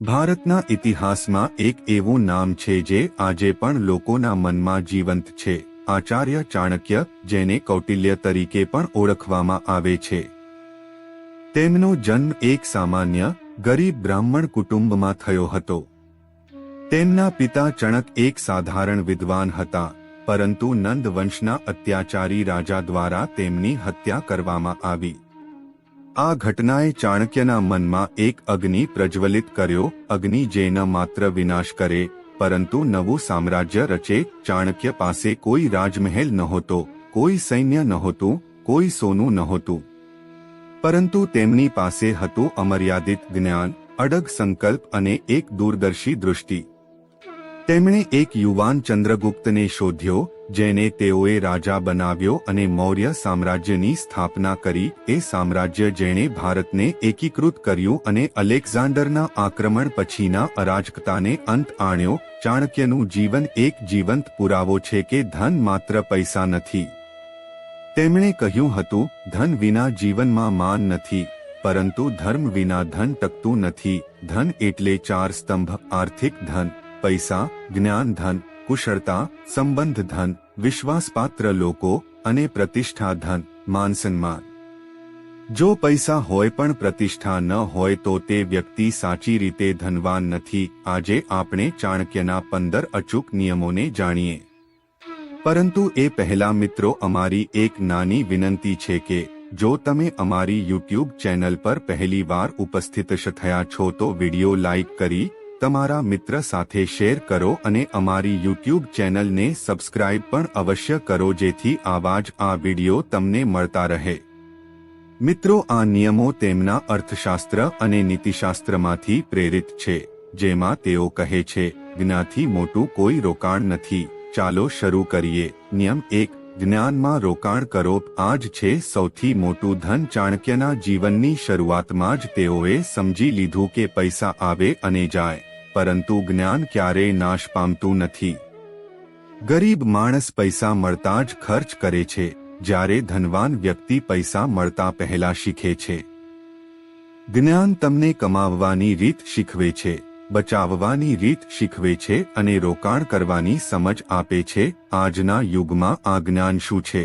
ભારતના ઇતિહાસમાં એક એવું નામ છે જે આજે પણ લોકોના મનમાં જીવંત છે, આચાર્ય ચાણક્ય, જેને કૌટિલ્ય તરીકે પણ ઓળખવામાં આવે છે. તેમનો જન્મ એક સામાન્ય, ગરીબ બ્રાહ્મણ કુટુંબમાં થયો હતો. તેમના પિતા ચણક એક સાધારણ વિદ્વાન હતા, પરંતુ નંદ વંશના અત્યાચારી રાજા દ્વારા તેમની હત્યા કરવામાં આવી. આ ઘટનાએ ચાણક્યના મનમાં એક અગ્નિ પ્રજ્વલિત કર્યો. અગ્નિ જે માત્ર વિનાશ કરે, પરંતુ નવું સામ્રાજ્ય રચે. ચાણક્ય પાસે કોઈ રાજમહેલ નહોતો, કોઈ સૈન્ય નહોતું, કોઈ સોનું નહોતું. પરંતુ તેમની પાસે હતું અમર્યાદિત જ્ઞાન, અડગ સંકલ્પ અને એક દૂરદર્શી દૃષ્ટિ. તેમણે એક યુવાન ચંદ્રગુપ્તને શોધ્યો જેને તેઓએ રાજા બનાવ્યો અને મૌર્ય સામ્રાજ્યની સ્થાપના કરી, એ સામ્રાજ્ય જેણે ભારતને એકીકૃત કર્યું અને અલેક્ઝાન્ડરના આક્રમણ પછીના અરાજકતાને અંત આણ્યો. ચાણક્યનું જીવન એક જીવંત પુરાવો છે કે ધન માત્ર પૈસા નથી. તેમણે કહ્યું હતું, ધન વિના જીવનમાં માન નથી, પરંતુ ધર્મ વિના ધન ટકતું નથી. ધન એટલે ચાર સ્તંભ, આર્થિક ધન, પૈસા, જ્ઞાન ધન કુશળતા, સંબંધ ધન, વિશ્વાસપાત્ર લોકો અને પ્રતિષ્ઠા ધન, માન સન્માન. જો પૈસા હોય પણ પ્રતિષ્ઠા ન હોય તો તે વ્યક્તિ સાચી રીતે ધનવાન નથી. આજે આપણે ચાણક્યના પંદર અચૂક નિયમોને જાણીએ. પરંતુ એ પહેલા મિત્રો, અમારી એક નાની વિનંતી છે કે, જો તમે અમારી યુટ્યુબ ચેનલ પર પહેલી વાર ઉપસ્થિત થયા છો તો વીડિયો લાઇક કરી તમારા મિત્ર સાથે શેર કરો અને અમારી યુટ્યુબ ચેનલને સબસ્ક્રાઇબ પણ અવશ્ય કરો જેથી આવા જ આ વિડિયો તમને મળતા રહે. મિત્રો, આ નિયમો તેમના અર્થશાસ્ત્ર અને નીતિશાસ્ત્રમાંથી પ્રેરિત છે, જેમાં તેઓ કહે છે જ્ઞાથી મોટું કોઈ રોકાણ નથી. ચાલો શરૂ કરીએ. નિયમ એક, જ્ઞાનમાં રોકાણ કરો. આ જ છે સૌથી મોટું ધન ચાણક્યના જીવનની શરૂઆતમાં જ તેઓએ સમજી લીધું કે પૈસા આવે અને જાય. પરંતુ જ્ઞાન ક્યારેય નાશ પામતું નથી. ગરીબ માણસ પૈસા મળતા જ ખર્ચ કરે છે, જ્યારે ધનવાન વ્યક્તિ પૈસા મળતા પહેલા શીખે છે. જ્ઞાન તમને કમાવવાની રીત શીખવે છે, બચાવવાની રીત શીખવે છે અને રોકાણ કરવાની સમજ આપે છે, આજના યુગમાં આ જ્ઞાન શું છે?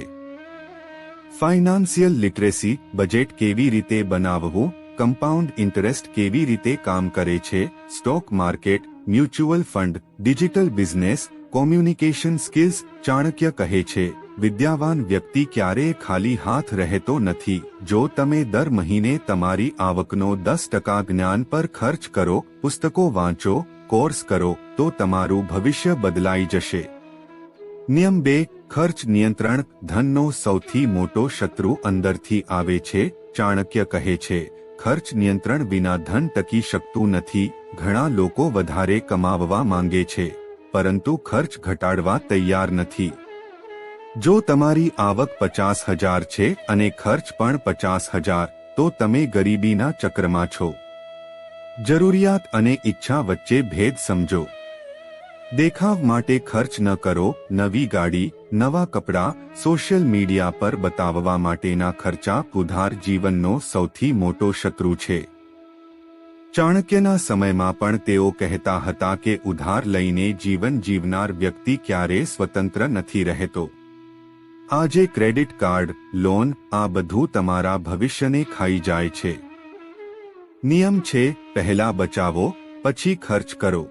ફાઇનાન્સિયલ લિટરેસી, બજેટ કેવી રીતે બનાવવું? કમ્પાઉન્ડ ઇન્ટરેસ્ટ કેવી રીતે કામ કરે છે? Stock market, mutual fund, digital business, communication skills Chanakya કહે છે, વિદ્યાવાન વ્યક્તિ ક્યારેય ખાલી હાથ રહેતો નથી. જો તમે દર મહિને તમારી આવકનો દસ ટકા જ્ઞાન પર ખર્ચ કરો, પુસ્તકો વાંચો, કોર્સ કરો, તો તમારું ભવિષ્ય બદલાઈ જશે. નિયમ બે, ખર્ચ નિયંત્રણ, ધનનો સૌથી મોટો શત્રુ અંદરથી આવે છે, ચાણક્ય કહે છે. ખર્ચ નિયંત્રણ વિના ધન ટકી શકતું નથી, ઘણા લોકો વધારે કમાવવા માંગે છે, પરંતુ ખર્ચ ઘટાડવા તૈયાર નથી. જો તમારી આવક પચાસ હજાર છે અને ખર્ચ પણ પચાસ હજાર, તો તમે ગરીબીના ચક્રમાં છો. જરૂરિયાત અને ઈચ્છા વચ્ચે ભેદ સમજો. દેખાવ માટે ખર્ચ ન કરો, નવી ગાડી નવા કપડાં સોશિયલ મીડિયા પર બતાવવા માટેના ખર્ચા ઉધાર જીવનનો સૌથી મોટો શત્રુ છે. ચાણક્યના સમયમાં પણ તેઓ કહેતા હતા કે ઉધાર લઈને જીવન જીવનાર વ્યક્તિ ક્યારે સ્વતંત્ર નથી રહેતો. આજે ક્રેડિટ કાર્ડ, લોન, આ બધું તમારા ભવિષ્યને ખાઈ જાય છે. નિયમ છે, પહેલા બચાવો, પછી ખર્ચ કરો.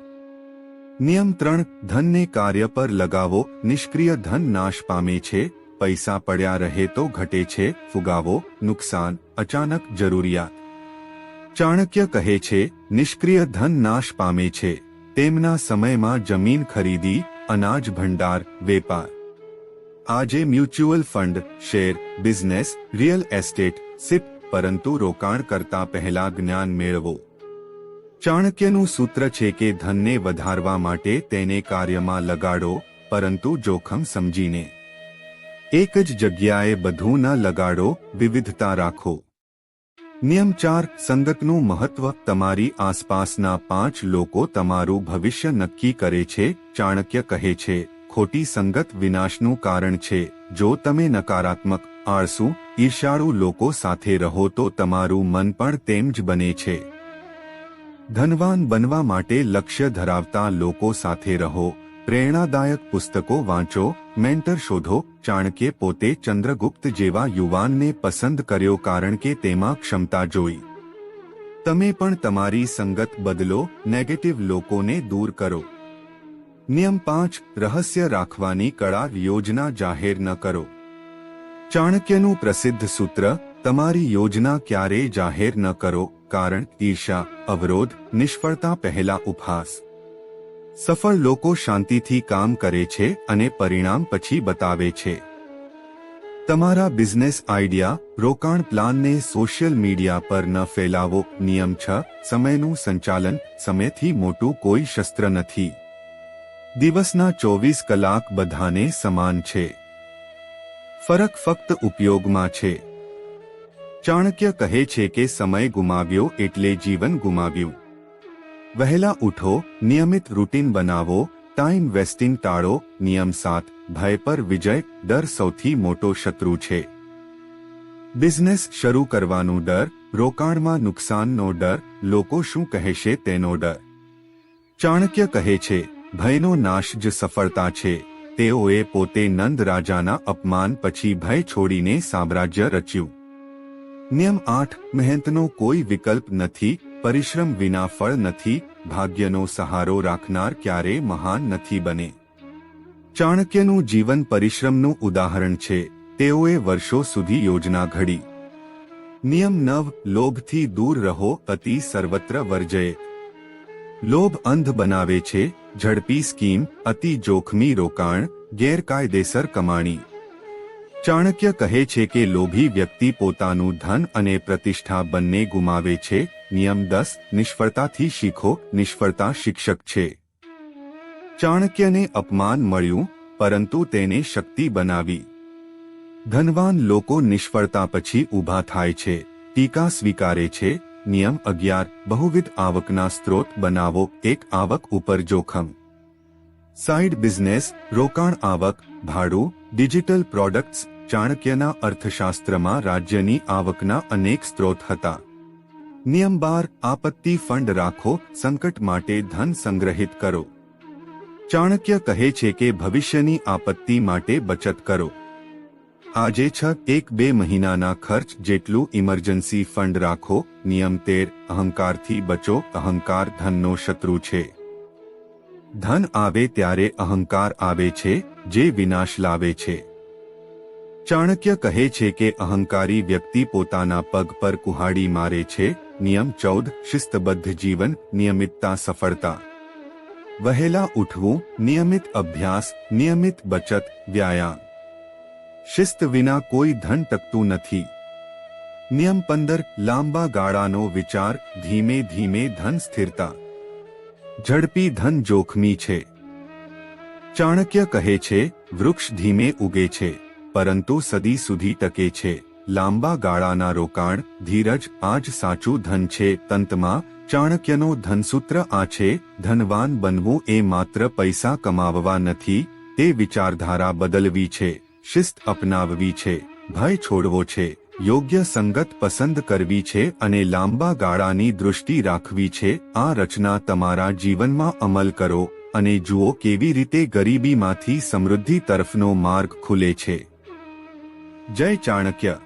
નિયમ ત્રણ ધનને કાર્ય પર લગાવો, નિષ્ક્રિય ધન નાશ પામે છે, પૈસા પડ્યા રહે તો ઘટે છે, ફુગાવો, નુકસાન, અચાનક જરૂરિયાત. ચાણક્ય કહે છે, નિષ્ક્રિય ધન નાશ પામે છે. તેમના સમયમાં જમીન ખરીદી, અનાજ ભંડાર, વેપાર. આજે mutual fund, share, business, real estate, SIP, પરંતુ રોકાણ કરતા પહેલા જ્ઞાન મેળવો. ચાણક્યનું સૂત્ર છે કે ધનને વધારવા માટે તેને કાર્યમાં લગાડો, પરંતુ જોખમ સમજીને. એક જ જગ્યાએ બધું ન લગાડો, વિવિધતા રાખો. નિયમ ચાર, સંગતનું મહત્વ, તમારી આસપાસના પાંચ લોકો તમારું ભવિષ્ય નક્કી કરે છે, ચાણક્ય કહે છે, ખોટી સંગત વિનાશનું કારણ છે, જો તમે નકારાત્મક, આળસુ ઈર્ષાળુ લોકો સાથે રહો તો તમારું મન પણ તેમ જ બને છે. ધનવાન બનવા માટે લક્ષ્ય ધરાવતા લોકો સાથે રહો, પ્રેરણાદાયક પુસ્તકો વાંચો, મેન્ટર શોધો, ચાણક્ય પોતે ચંદ્રગુપ્ત જેવા યુવાનને પસંદ કર્યો કારણ કે તેમાં ક્ષમતા જોઈ. તમે પણ તમારી સંગત બદલો નેગેટિવ લોકોને દૂર કરો. નિયમ પાંચ, રહસ્ય રાખવાની કળા યોજના જાહેર ન કરો. ચાણક્યનું પ્રસિદ્ધ સૂત્ર તમારી યોજના ક્યારેય જાહેર ન કરો, કારણ ઈર્ષા અવરોધ, નિષ્ફળતા પહેલા ઉપહાસ. સફળ લોકો શાંતિથી કામ કરે છે અને પરિણામ પછી બતાવે છે. તમારા બિઝનેસ આઈડિયા, રોકાણ પ્લાનને સોશિયલ મીડિયા પર ન ફેલાવો, નિયમ છ, સમયનું સંચાલન, સમયથી મોટું કોઈ શસ્ત્ર નથી. દિવસના ચોવીસ કલાક બધાને સમાન છે. ફરક ફક્ત ઉપયોગમાં છે. ચાણક્ય કહે છે કે સમય ગુમાવ્યો એટલે જીવન ગુમાવ્યું. વહેલા ઉઠો, નિયમિત રૂટીન બનાવો ટાઈમ વેસ્ટિંગ ટાળો, નિયમ સાત, ભય પર વિજય, ડર સૌથી મોટો શત્રુ છે. બિઝનેસ શરૂ કરવાનું ડર, રોકાણમાં નુકસાનનો ડર, લોકો શું કહેશે તેનો ડર. ચાણક્ય કહે છે, ભયનો નાશ જ સફળતા છે, તેઓએ પોતે નંદ રાજાના અપમાન પછી ભય છોડીને સામ્રાજ્ય રચ્યું. નિયમ આઠ મહેનતનો કોઈ વિકલ્પ નથી, પરિશ્રમ વિના ફળ નથી, ભાગ્યનો સહારો રાખનાર ક્યારે મહાન નથી બને. ચાણક્યનું જીવન પરિશ્રમનું ઉદાહરણ છે, તેઓએ વર્ષો સુધી યોજના ઘડી. નિયમ નવ, લોભથી દૂર રહો, અતિ સર્વત્ર વર્જય. લોભ અંધ બનાવે છે, ઝડપી સ્કીમ, અતિ જોખમી રોકાણ, ગેરકાયદેસર કમાણી. ચાણક્ય કહે છે કે લોભી વ્યક્તિ પોતાનું ધન અને પ્રતિષ્ઠા બંને ગુમાવે છે. નિયમ દસ, નિષ્ફળતાથી શીખો, નિષ્ફળતા શિક્ષક છે. ચાણક્યને અપમાન મળ્યું, પરંતુ તેને શક્તિ બનાવી. ધનવાન લોકો નિષ્ફળતા પછી ઊભા થાય છે. ટીકા સ્વીકારે છે. નિયમ અગિયાર, બહુવિધ આવકના સ્ત્રોત બનાવો, એક આવક ઉપર જોખમ. સાઇડ બિઝનેસ, રોકાણ આવક, ભાડું, ડિજિટલ પ્રોડક્ટ્સ ચાણક્યના અર્થશાસ્ત્રમાં રાજ્યની આવકના અનેક સ્ત્રોત હતા. નિયમ બાર, આપત્તિ ફંડ રાખો, સંકટ માટે ધન સંગ્રહિત કરો. ચાણક્ય કહે છે કે ભવિષ્યની આપત્તિ માટે બચત કરો. આજે છ, એક, બે મહિનાના ખર્ચ જેટલું ઇમરજન્સી ફંડ રાખો, નિયમ તેર, અહંકારથી બચો, અહંકાર ધનનો શત્રુ છે. ધન આવે ત્યારે અહંકાર આવે છે, જે વિનાશ લાવે છે. ચાણક્ય કહે છે કે અહંકારી વ્યક્તિ પોતાના પગ પર કુહાડી મારે છે, નિયમ ચૌદ, શિસ્તબદ્ધ જીવન, નિયમિતતા, સફળતા. વહેલા ઉઠવું, નિયમિત અભ્યાસ, નિયમિત બચત, વ્યાયામ. શિસ્ત વિના કોઈ ધન ટકતું નથી. નિયમ પંદર, લાંબા ગાળાનો વિચાર, ધીમે ધીમે ધન સ્થિરતા. ઝડપી ધન જોખમી છે. ચાણક્ય કહે છે, વૃક્ષ ધીમે ઉગે છે. પરંતુ સદી સુધી ટકે છે. લાંબા ગાળાના રોકાણ, ધીરજ આ જ સાચું ધન છે. તંતમાં, ચાણક્યનો ધનસૂત્ર આ છે, ધનવાન બનવું એ માત્ર પૈસા કમાવવા નથી, તે વિચારધારા બદલવી છે, શિસ્ત અપનાવવી છે, ભય છોડવો છે, યોગ્ય સંગત પસંદ કરવી છે અને લાંબા ગાળાની દૃષ્ટિ રાખવી છે. આ રચના તમારા જીવનમાં અમલ કરો અને જુઓ કેવી રીતે ગરીબીમાંથી સમૃદ્ધિ તરફનો માર્ગ ખુલે છે. જય ચાણક્ય.